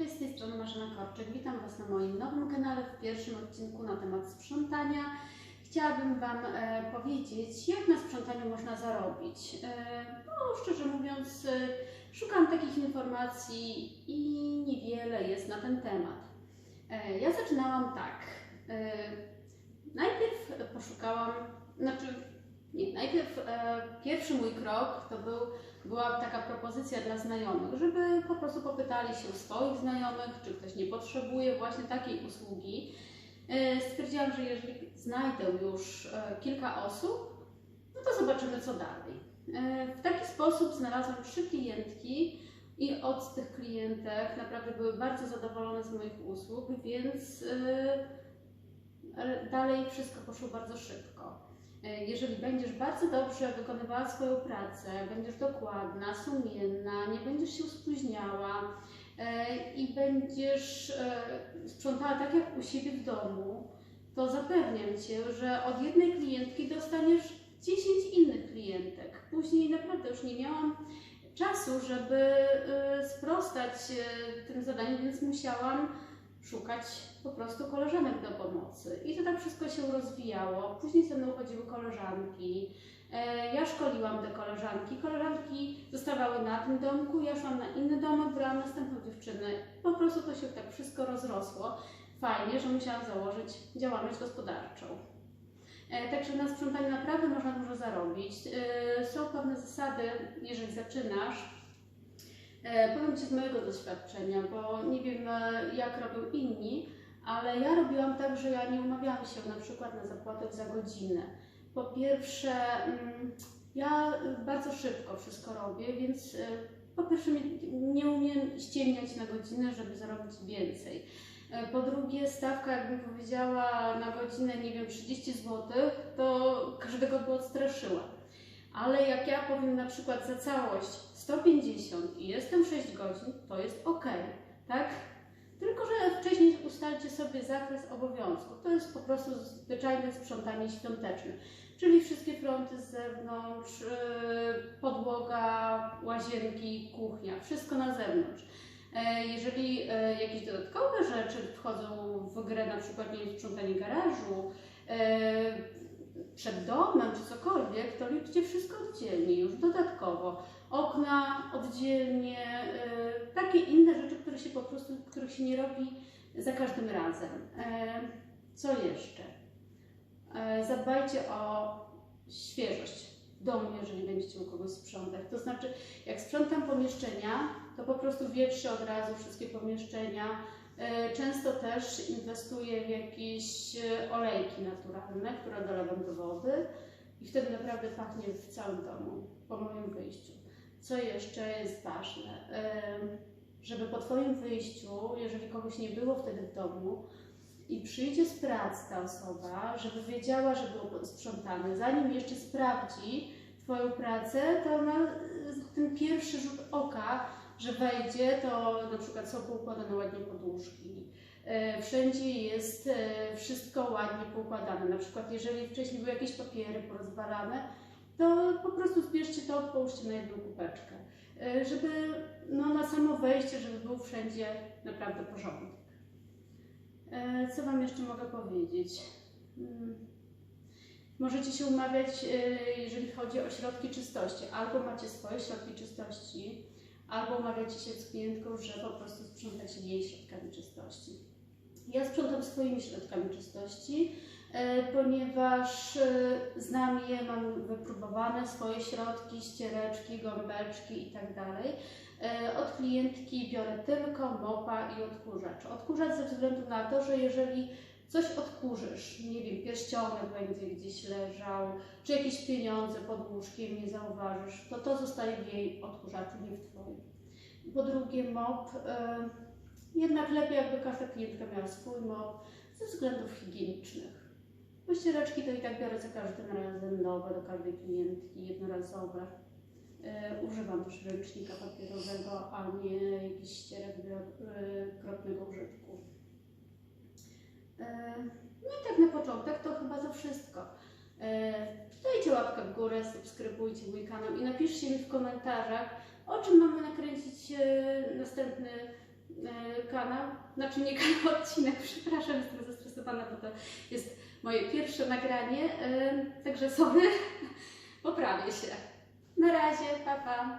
Cześć, z tej strony Marzena Korczyk. Witam Was na moim nowym kanale w pierwszym odcinku na temat sprzątania. Chciałabym Wam e, powiedzieć, jak na sprzątaniu można zarobić. E, bo szczerze mówiąc, e, szukam takich informacji i niewiele jest na ten temat. E, ja zaczynałam tak. E, najpierw poszukałam, znaczy nie, najpierw e, pierwszy mój krok to był była taka propozycja dla znajomych, żeby po prostu popytali się swoich znajomych, czy ktoś nie potrzebuje właśnie takiej usługi. E, Stwierdziłam, że jeżeli znajdę już e, kilka osób, no to zobaczymy co dalej. E, W taki sposób znalazłam trzy klientki i od tych klientek naprawdę były bardzo zadowolone z moich usług, więc e, dalej wszystko poszło bardzo szybko. E, Jeżeli będziesz bardzo dobrze wykonywała swoją pracę, będziesz dokładna, sumienna, nie będziesz się spóźniała e, i będziesz e, sprzątała tak jak u siebie w domu, to zapewniam Cię, że od jednej klientki dostaniesz 10 innych klientek. Później naprawdę już nie miałam czasu, żeby sprostać tym zadaniu, więc musiałam szukać po prostu koleżanek do pomocy. I to tak wszystko się rozwijało. Później ze mną chodziły koleżanki. E, Ja szkoliłam te koleżanki. Koleżanki zostawały na tym domku, ja szłam na inny domek, brałam następną dziewczynę. Po prostu to się tak wszystko rozrosło. Fajnie, że musiałam założyć działalność gospodarczą. E, Także na sprzątaniu naprawdę można dużo zarobić. E, Są pewne zasady, jeżeli zaczynasz, Powiem Ci z mojego doświadczenia, bo nie wiem e, jak robią inni, ale ja robiłam tak, że ja nie umawiałam się na przykład na zapłatę za godzinę. Po pierwsze, mm, ja bardzo szybko wszystko robię, więc e, po pierwsze nie- umiem ściemniać na godzinę, żeby zarobić więcej. E, Po drugie, stawka, jakbym powiedziała na godzinę, nie wiem, 30 zł, to każdego by odstraszyła. Ale jak ja powiem na przykład za całość 150 i jestem 6 godzin, to jest ok, tak? Tylko, że wcześniej ustalcie sobie zakres obowiązków. To jest po prostu zwyczajne sprzątanie świąteczne. Czyli wszystkie fronty z zewnątrz, yy, podłoga, łazienki, kuchnia, wszystko na zewnątrz. E, Jeżeli e, jakieś dodatkowe rzeczy wchodzą w grę, na przykład nie sprzątanie garażu, e, przed domem czy cokolwiek, to liczcie wszystko oddzielnie, już dodatkowo. Okna oddzielnie, y, takie inne rzeczy, które się po prostu, których się nie robi za każdym razem. E, co jeszcze? E, zadbajcie o świeżość domu, jeżeli będziecie u kogoś sprzątać. To znaczy, jak sprzątam pomieszczenia, to po prostu wietrzę od razu wszystkie pomieszczenia. E, Często też inwestuję w jakieś olejki naturalne, które dolewam do wody i wtedy naprawdę pachnie w całym domu po moim wyjściu. Co jeszcze jest ważne? Żeby po Twoim wyjściu, jeżeli kogoś nie było wtedy w domu i przyjdzie z pracy ta osoba, żeby wiedziała, że było sprzątane, zanim jeszcze sprawdzi Twoją pracę, to ona e, ten pierwszy rzut oka że wejdzie, to na przykład są poukładane ładnie poduszki. E, Wszędzie jest e, wszystko ładnie poukładane. Na przykład jeżeli wcześniej były jakieś papiery porozwalane, to po prostu zbierzcie to, połóżcie na jedną kubeczkę. E, Żeby no, na samo wejście, żeby był wszędzie naprawdę porządek. E, Co Wam jeszcze mogę powiedzieć? Mm. Możecie się umawiać, e, jeżeli chodzi o środki czystości. Albo macie swoje środki czystości, albo umawiacie się z klientką, że po prostu sprzątacie jej środkami czystości. Ja sprzątam swoimi środkami czystości, ponieważ e, znam je, mam wypróbowane swoje środki, ściereczki, gąbeczki i tak. E, Od klientki biorę tylko mopa i odkurzacz. Odkurzacz ze względu na to, że jeżeli coś odkurzysz, nie wiem, pierścionek będzie gdzieś leżał, czy jakieś pieniądze pod łóżkiem nie zauważysz, to to zostaje w jej odkurzaczu, nie w Twoim. Po drugie mop, e, jednak lepiej jakby każda klientka miała swój mop ze względów higienicznych. Bo to i tak biorę za każdym razem nowe do każdej klientki, jednorazowe. E, używam też ręcznika papierowego, a nie jakichś ścierek wielokrotnego użytku. E, No i tak na początek to chyba za wszystko. E, Dajcie łapkę w górę, subskrybujcie mój kanał i napiszcie mi w komentarzach, o czym mamy nakręcić e, następny e, kanał, znaczy nie kanał, odcinek, przepraszam, jestem zestresowana, bo to jest moje pierwsze nagranie, także sorry, poprawię się. Na razie, pa pa.